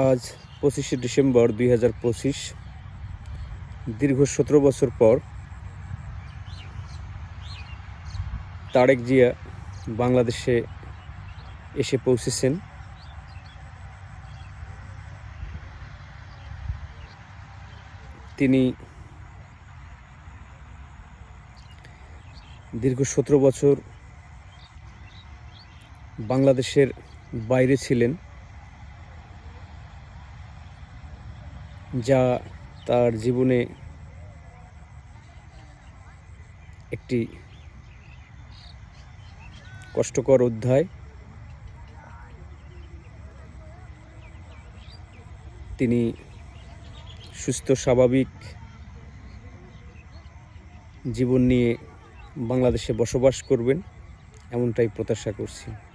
আজ পঁচিশে ডিসেম্বর দুই হাজার পঁচিশ, দীর্ঘ সতেরো বছর পর তারেক জিয়া বাংলাদেশে এসে পৌঁছেছেন। তিনি দীর্ঘ সতেরো বছর বাংলাদেশের বাইরে ছিলেন। যা তার জীবনে একটি কষ্টকর অধ্যায়। তিনি সুস্থ, স্বাভাবিক জীবন নিয়ে বাংলাদেশে বসবাস করবেন, এমনটাই প্রত্যাশা করছি।